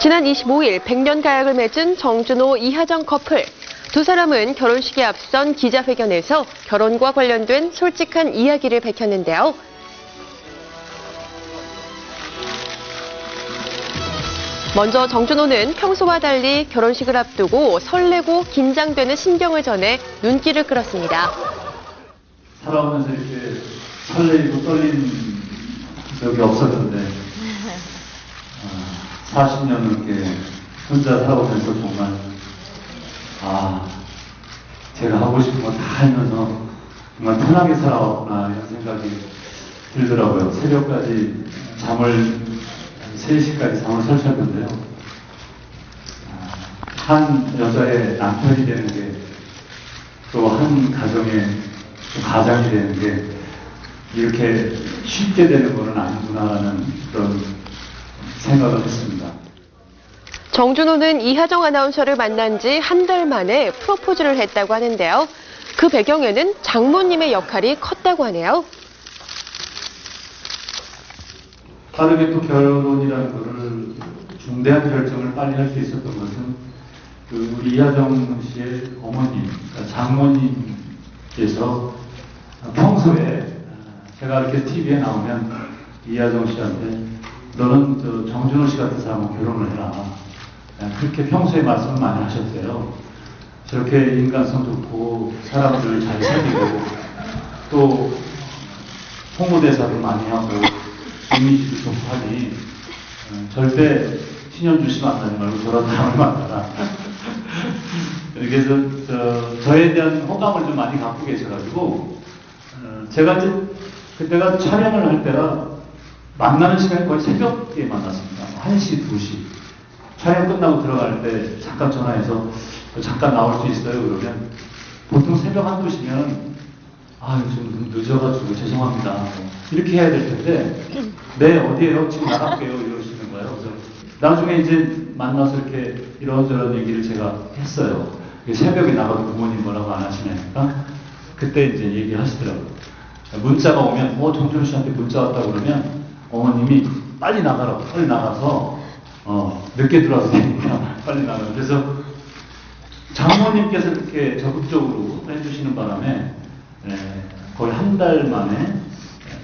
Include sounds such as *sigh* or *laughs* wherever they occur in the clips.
지난 25일 100년 가약을 맺은 정준호 이하정 커플. 두 사람은 결혼식에 앞선 기자회견에서 결혼과 관련된 솔직한 이야기를 밝혔는데요. 먼저 정준호는 평소와 달리 결혼식을 앞두고 설레고 긴장되는 심경을 전해 눈길을 끌었습니다. 살아오면서 이렇게 설레이고 떨린 적이 없었는데 아, 40년 이렇게 혼자 살아오면서 정말 아 제가 하고 싶은 거 다 하면서 정말 편하게 살아왔구나 이런 생각이 들더라고요. 새벽까지 잠을 한 3시까지 잠을 설쳤는데요. 아, 한 여자의 남편이 되는 게 또 한 가정의 또 가장이 되는 게 이렇게 쉽게 되는 거는 아니구나라는 그런 생각을 했습니다. 정준호는 이하정 아나운서를 만난 지 한 달 만에 프로포즈를 했다고 하는데요. 그 배경에는 장모님의 역할이 컸다고 하네요. 빠르게 또 결혼이라는 거를 중대한 결정을 빨리 할 수 있었던 것은 그 우리 이하정 씨의 어머님, 그러니까 장모님께서 평소에 제가 이렇게 TV에 나오면 이하정 씨한테 너는 저 정준호 씨 같은 사람하고 결혼을 해라. 그렇게 평소에 말씀을 많이 하셨어요. 저렇게 인간성 좋고 사람들을 잘 사귀고 또 홍보대사도 많이 하고 이미지도 좋고 하니 어, 절대 신현주 씨 만나지 말고 저런 사람을 만나라. *laughs* 그래서 저, 저에 대한 호감을 좀 많이 갖고 계셔가지고 어, 제가 이제 그때가 촬영을 할 때라 만나는 시간이 거의 새벽에 만났습니다. 1시, 2시. 촬영 끝나고 들어갈 때 잠깐 전화해서 잠깐 나올 수 있어요? 그러면 보통 새벽 1, 2시면 아, 좀 늦어가지고 죄송합니다. 이렇게 해야 될 텐데, 네, 어디에요? 지금 나갈게요. 이러시는 거예요. 그래서 나중에 이제 만나서 이렇게 이런저런 얘기를 제가 했어요. 새벽에 나가도 부모님 뭐라고 안 하시냐니까, 그때 이제 얘기하시더라고요. 문자가 오면, 어, 정준 씨한테 문자 왔다 그러면, 어머님이 빨리 나가라고, 빨리 나가서, 어, 늦게 되니까, 빨리 나가라. 그래서 장모님께서 이렇게 적극적으로 해주시는 바람에 예, 거의 한 달 만에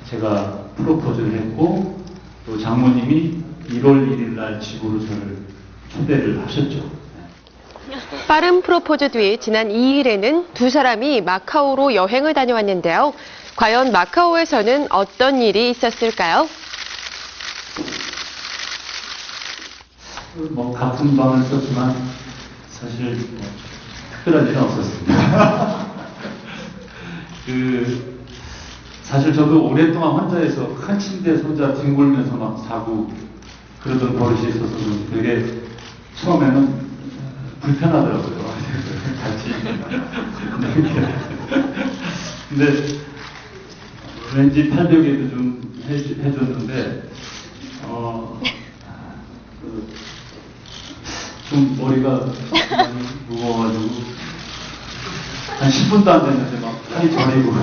제가 프로포즈를 했고 또 장모님이 1월 1일 날 집으로 저를 초대를 하셨죠. 빠른 프로포즈 뒤 지난 2일에는 두 사람이 마카오로 여행을 다녀왔는데요. 과연 마카오에서는 어떤 일이 있었을까요? 뭐 같은 방을 썼지만 사실 뭐 특별한 일은 없었습니다. *laughs* 그 사실 저도 오랫동안 혼자해서 큰 침대에서 혼자 뒹굴면서 막 자고 그러던 버릇이 있어서 좀 되게 처음에는 불편하더라고요. *laughs* 같이. 근데 왠지 팔벽에도 좀 해, 해줬는데 어, 그, 좀 머리가 많이 무거워가지고 한 10분도 안 됐는데 막 팔이 저리고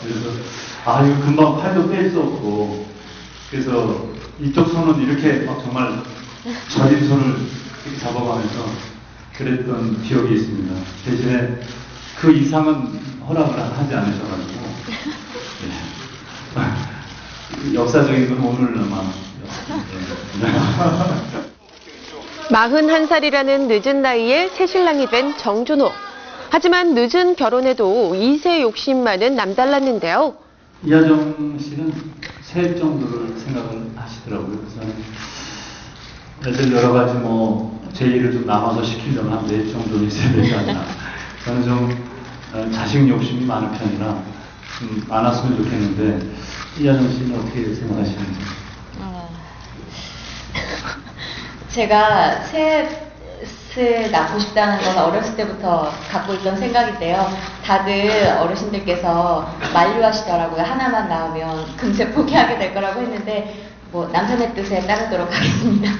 그래서 아 이거 금방 팔도 뺄 수 없고 그래서 이쪽 손은 이렇게 막 정말 저린 손을 이렇게 잡아가면서 그랬던 기억이 있습니다. 대신에 그 이상은 허락을 하지 않으셔가지고 네. *laughs* 역사적인 건 오늘 아마 네. *laughs* 41살이라는 늦은 나이에 새신랑이 된 정준호. 하지만 늦은 결혼에도 2세 욕심 많은 남달랐는데요. 이하정 씨는 셋 정도를 생각을 하시더라고요. 그래서 애들 여러 가지 뭐 제의를 좀 남아서 시키려면 한넷 정도는 있어야 되지 않나. 저는 좀 어, 자식 욕심이 많은 편이라 좀 많았으면 좋겠는데 이하정 씨는 어떻게 생각하시는지? 어, 제가 셋을 낳고 싶다는 건 어렸을 때부터 갖고 있던 생각인데요. 다들 어르신들께서 만류하시더라고요. 하나만 낳으면 금세 포기하게 될 거라고 했는데 뭐 남편의 뜻에 따르도록 하겠습니다.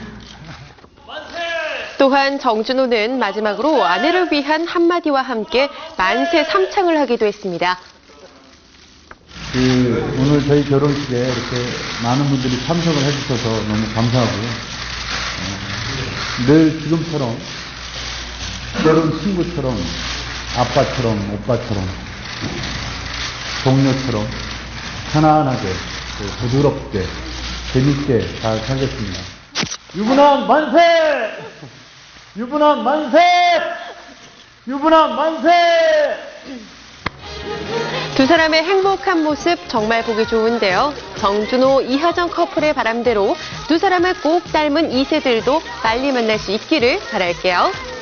또한 정준호는 마지막으로 아내를 위한 한마디와 함께 만세 삼창을 하기도 했습니다. 그 오늘 저희 결혼식에 이렇게 많은 분들이 참석을 해주셔서 너무 감사하고요. 어, 늘 지금처럼 때론 친구처럼 아빠처럼 오빠처럼 동료처럼 편안하게 또 부드럽게 재밌게 잘 살겠습니다. 유부남 만세! 유부남 만세! 유부남 만세! 두 사람의 행복한 모습 정말 보기 좋은데요. 정준호, 이하정 커플의 바람대로 두 사람을 꼭 닮은 2세들도 빨리 만날 수 있기를 바랄게요.